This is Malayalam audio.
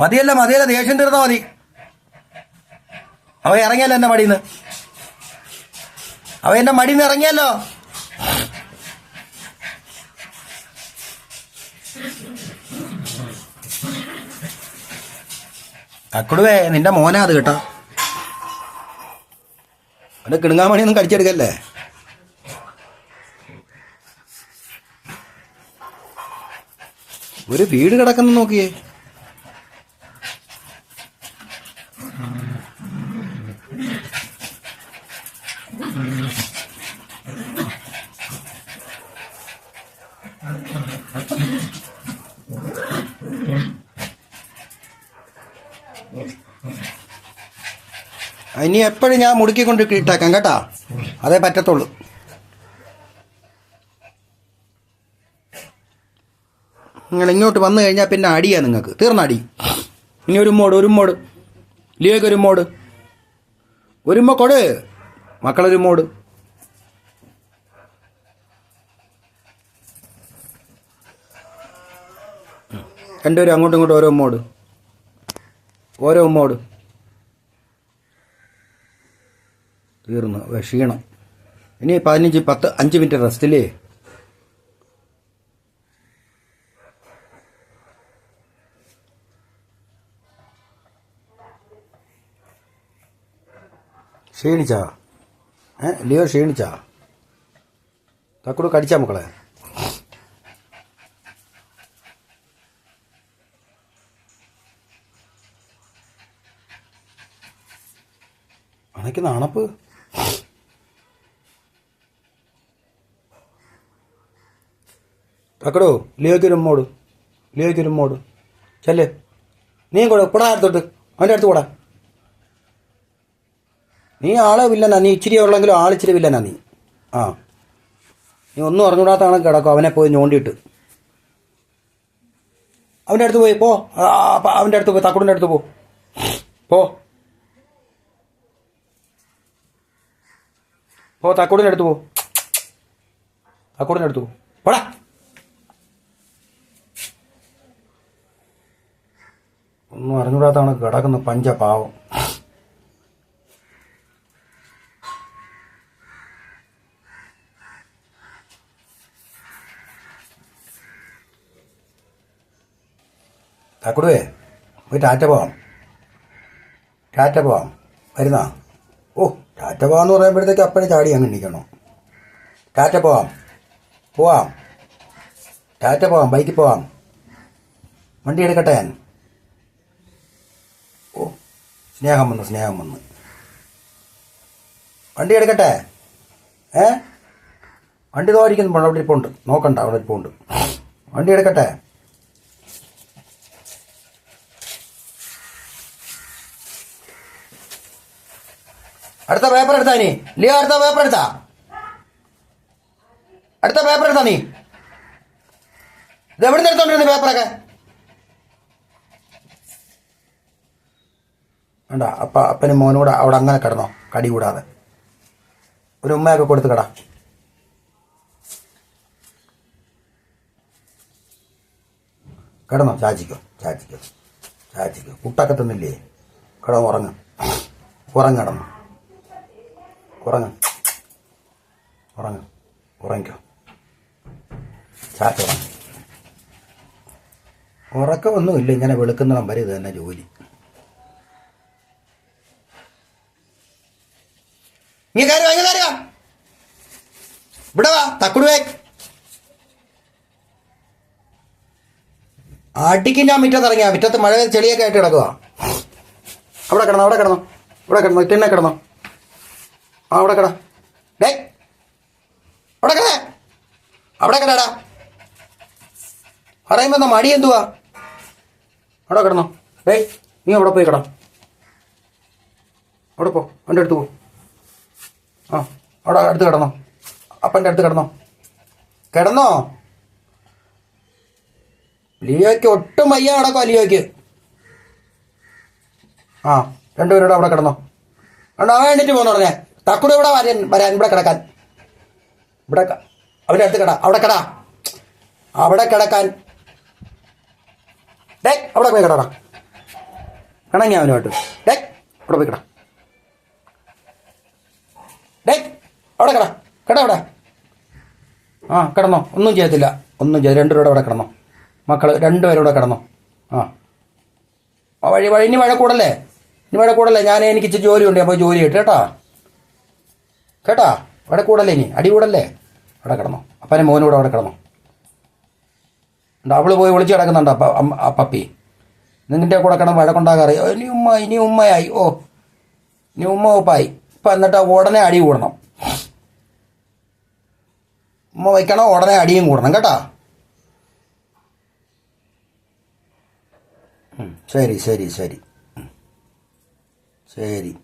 മതിയല്ല മതിയല്ല ദേഷ്യം തീർന്നാ മതി. അവ ഇറങ്ങിയല്ലോ എന്റെ മടിയിൽ നിന്ന് അവ എന്റെ മടിയിൽ നിന്ന് ഇറങ്ങിയല്ലോ. അക്കുടുവേ നിന്റെ മോനാ അത് കേട്ടോ. അവിടെ കിണുങ്ങാമണിയൊന്നും കടിച്ചെടുക്കല്ലേ? ഒരു വീട് കിടക്കുന്നു നോക്കിയേ. ഇനി എപ്പോഴും ഞാൻ മുടുക്കിക്കൊണ്ട് ഇട്ടേക്കാം കേട്ടാ. അതേ പറ്റത്തുള്ളൂ. നിങ്ങൾ ഇങ്ങോട്ട് വന്നു കഴിഞ്ഞാൽ പിന്നെ അടിയാ നിങ്ങൾക്ക്. തീർന്ന അടി. ഇനി ഒരു മോട് ഒരു മോട് ലിയോയ്ക്ക് ഒരു മോട് ഒരുമ്മ കൊട്. മക്കളൊരു മോട് രണ്ടുപേരും അങ്ങോട്ടും ഇങ്ങോട്ടും ഓരോ ഉമ്മോട് ഓരോ ഉമ്മോട് തീർന്നു. ക്ഷീണം. ഇനി പതിനഞ്ച് പത്ത് അഞ്ച് മിനിറ്റ് റെസ്റ്റില്ലേ ക്ഷീണിച്ചാ? ഏ ലിയോ ക്ഷീണിച്ചാ? തക്കൂട് കടിച്ചാ മക്കളെ? അണയ്ക്കുന്ന അണപ്പ് കക്കടോ ലിയോയ്ക്ക് ഒരു ചെല്ലേ. നീ കൂടെ കൂടാ അടുത്തോട്ട്. അവന്റെ അടുത്ത് കൂടാ. നീ ആളെ വില്ലനാ. നീ ഇച്ചിരി ഉള്ളെങ്കിലും ആളിച്ചിരി വില്ലനാ നീ. ആ. നീ ഒന്നും അറിഞ്ഞൂടാത്താണ് കിടക്കും. അവനെ പോയി ഞോണ്ടിയിട്ട്. അവന്റെ അടുത്ത് പോയി. പോ അവന്റെ അടുത്ത് പോയി. തക്കുടിന്റെ അടുത്ത് പോ. പോ. പോ തക്കോടിന് അടുത്ത് പോ. തക്കോടിന് അടുത്ത് പോ. പോടാ. ഒന്നും അറിഞ്ഞൂടാത്താണ് കിടക്കുന്ന പഞ്ച പാവം തക്കുടുവേ പോയി ടാറ്റ പോവാം. ടാറ്റ പോവാം. വരുന്നോ? ഓ. ടാറ്റ പോവാന്ന് പറയുമ്പോഴത്തേക്ക് അപ്പോഴേ ചാടി അങ്ങ് എണ്ണിക്കണോ ടാറ്റ പോവാം. പോവാം. ടാറ്റ പോവാം. ബൈക്കിൽ പോവാം. വണ്ടി എടുക്കട്ടെ ഞാൻ. ഓ സ്നേഹം വന്നു സ്നേഹം വന്നു. വണ്ടി എടുക്കട്ടെ? ഏ? വണ്ടി തോരിക്കുന്നു അവിടെ ഇരിപ്പുണ്ട്. നോക്കണ്ട അവിടെ ഇരിപ്പുണ്ട്. വണ്ടി എടുക്കട്ടെ? അടുത്ത പേപ്പർ എടുത്താ നീ ലിയോ അടുത്ത പേപ്പർ എടുത്താ? അടുത്ത പേപ്പർ എടുത്താ നീ? ഇത് എവിടെ നിന്ന് എടുത്തോണ്ടിരുന്ന പേപ്പറൊക്കെ വേണ്ട അപ്പ അപ്പനും മോനും കൂടെ അവിടെ അങ്ങനെ കിടന്നോ കടി കൂടാതെ. ഒരു ഉമ്മയൊക്കെ കൊടുത്ത് കട. കിടന്നോ ചാച്ചിക്കോ ചാച്ചിക്കോ ചാച്ചിക്കോ. കുട്ടൊക്കെ തിന്നില്ലേ? കിടന്ന് ഉറങ്ങ. ഉറങ്ങിടന്നു ഉറങ്ങ. ഉറങ്ങ. ഉറങ്ങിക്കോ. ചാറ്റ. ഉറക്കമൊന്നുമില്ല. ഇങ്ങനെ വെളുക്കുന്നിടം വരെ ഇത് തന്നെ ജോലി. ആട്ടിക്ക് ഞാൻ മുറ്റത്ത് ഇറങ്ങിയ. മുറ്റത്ത് മഴ ചെളിയൊക്കെ ആയിട്ട് കിടക്കുക അവിടെ കിടന്നോ അവിടെ കിടന്നോ ഇവിടെ കിടന്നോ ഇട്ടെന്നെ കിടന്നോ. അവിടെ കട. ഡേ. അവിടെ കട. അവിടെ കിടടാ. പറയുമ്പോൾ എന്നാ മടി എന്തുവാ? അവിടെ കിടന്നോ. ഡേ നീ അവിടെ പോയി കിട. അവിടെ പോ. അവന്റെ അടുത്ത് പോ. ആ അവിടെ അടുത്ത് കിടന്നോ. അപ്പന്റെ അടുത്ത് കിടന്നോ. കിടന്നോ? ലിയോയ്ക്ക് ഒട്ടും വയ്യ കിടക്കോ ലിയോയ്ക്ക്. ആ രണ്ടുപേരോട് അവിടെ കിടന്നോ. അവിടെ അവൻ എണ്ണിട്ട് പോന്നു പറഞ്ഞേ. തക്കുടെ ഇവിടെ വരാൻ വരാൻ ഇവിടെ കിടക്കാൻ. ഇവിടെ അവന്റെ അടുത്ത് കട അവിടെ കട. അവിടെ കിടക്കാൻ. ഡേ അവിടെ പോയി കിടടാ കിണങ്ങി അവനുമായിട്ട്. ഡേ അവിടെ പോയി കിട. ഡേ അവിടെ കിട. കിട അവിടെ. ആ കിടന്നോ. ഒന്നും ചെയ്യത്തില്ല. ഒന്നും ചെയ്ത് രണ്ടുപേരുടെ അവിടെ കിടന്നോ. മക്കൾ രണ്ടുപേരും ഇവിടെ കിടന്നോ. ആ. വഴി വഴി ഇനി വഴക്കൂടല്ലേ? കൂടല്ലേ ഇനി വഴക്കൂടല്ലേ? കൂടല്ലേ ഞാൻ എനിക്ക് ഇച്ചിരി ജോലിയുണ്ട്. അപ്പോൾ ജോലി കിട്ടും കേട്ടാ. കേട്ടാ? അവിടെ കൂടല്ലേ ഇനി? അടി കൂടല്ലേ? അവിടെ കിടന്നോ. അപ്പനെ മോനും കൂടെ അവിടെ കിടന്നോ. അവൾ പോയി വിളിച്ച് കിടക്കുന്നുണ്ട് അപ്പ അമ്മ- പപ്പി. നിന്റെ കൂടെ കിടന്ന് വഴക്കുണ്ടാകാറ്. ഇനി ഉമ്മ ഇനി ഉമ്മയായി. ഓ ഇനി ഉമ്മ ഉപ്പായി. ഇപ്പം എന്നിട്ട് ഉടനെ അടി കൂടണം. ഉമ്മ വയ്ക്കണം ഉടനെ അടിയും കൂടണം കേട്ടാ? ശരി ശരി ശരി. ശരി.